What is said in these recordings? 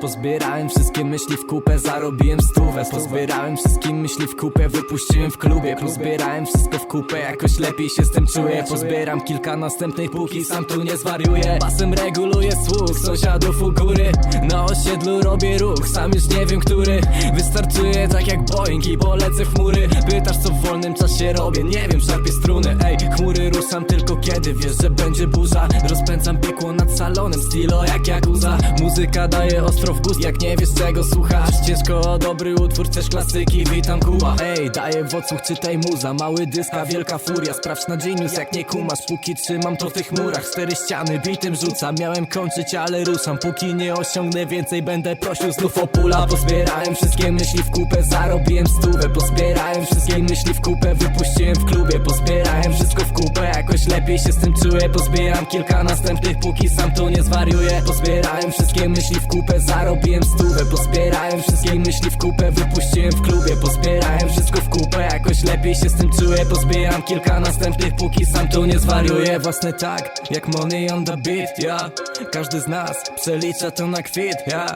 Pozbierałem wszystkie myśli w kupę, zarobiłem stówę. Pozbierałem wszystkie myśli w kupę, wypuściłem w klubie. Pozbierałem wszystko w kupę, jakoś lepiej się z tym czuję. Pozbieram kilka następnych póki sam tu nie zwariuję. Basem reguluję słuch sąsiadów u góry. Na osiedlu robię ruch, sam już nie wiem który. Wystartuje tak jak Boeing i polecę w chmury. Pytasz co w wolnym czasie robię, nie wiem, szarpię struny. Ej, chmury ruszam tylko kiedy wiesz, że będzie burza. Rozpędzam piekło nad salonem, stilo jak Yakuza. Muzyka daje ostro w gust, jak nie wiesz czego słuchasz. Ciężko o dobry utwór, chcesz klasyki, witam kuła Ej, daję w odsłuch, czytaj muza, mały dyska, wielka furia. Sprawdź na genius, jak nie kumasz, póki trzymam to w tych murach Cztery ściany, bitem rzucam, miałem kończyć, ale ruszam. Póki nie osiągnę więcej, będę prosił znów o pula Pozbierałem wszystkie myśli w kupę, zarobiłem stówę Pozbierałem wszystkie myśli w kupę, wypuściłem w klubie Pozbierałem wszystko w kupę, jakoś lepiej się z tym czuję. Pozbieram kilka następnych, póki sam tu nie zwariuję. Pozbierałem wszystkie myśli w kupę, zarobiłem stówę. Pozbierałem wszystkie myśli w kupę, wypuściłem w klubie. Pozbierałem wszystko w kupę, jakoś lepiej się z tym czuję. Pozbieram kilka następnych, póki sam tu nie zwariuję. Własny tak, jak money on the beat, ja Każdy z nas przelicza to na kwit, ja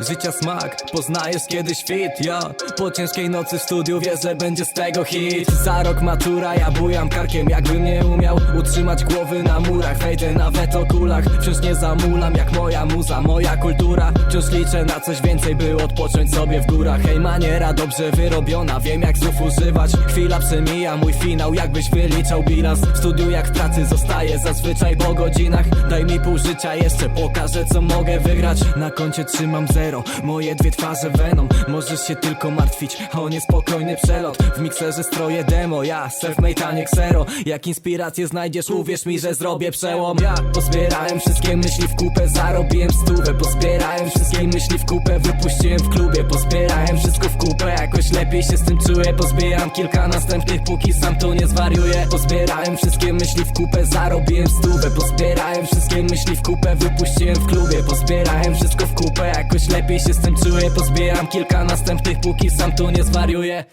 Życia smak, poznajesz kiedyś fit, ja Po ciężkiej nocy w studiu wiesz, że będzie z tego hit. Za rok matura, ja bujam karkiem, jakbym nie umiał Utrzymać głowy na murach, wejdę nawet o kulach Wciąż nie zamulam, jak moja muza, moja kultura. Wciąż liczę na coś więcej, by odpocząć sobie w górach. Hej, maniera dobrze wyrobiona, wiem jak znów używać. Chwila przemija, mój finał, jakbyś wyliczał bilans. W studiu jak w pracy zostaję zazwyczaj po godzinach. Daj mi pół życia jeszcze, pokażę co mogę wygrać. Na koncie trzymam zero, moje dwie twarze venom Możesz się tylko martwić, o niespokojny przelot W mikserze stroję demo, ja self-made a nie ksero Jak inspirację znajdziesz, uwierz mi, że zrobię przełom. Ja pozbierałem wszystkie myśli w kupę, zarobiłem stówę. Pozbierałem wszystkie myśli w kupę, wypuściłem w klubie. Pozbierałem wszystko w kupę, jakoś lepiej się z tym czuję. Pozbieram kilka następnych, póki sam tu nie zwariuję. Pozbierałem wszystkie myśli w kupę, zarobiłem stówę. Pozbierałem wszystkie myśli w kupę, wypuściłem w klubie. Pozbierałem wszystko w kupę, jakoś lepiej się z tym czuję. Pozbieram kilka następnych, póki sam tu nie zwariuję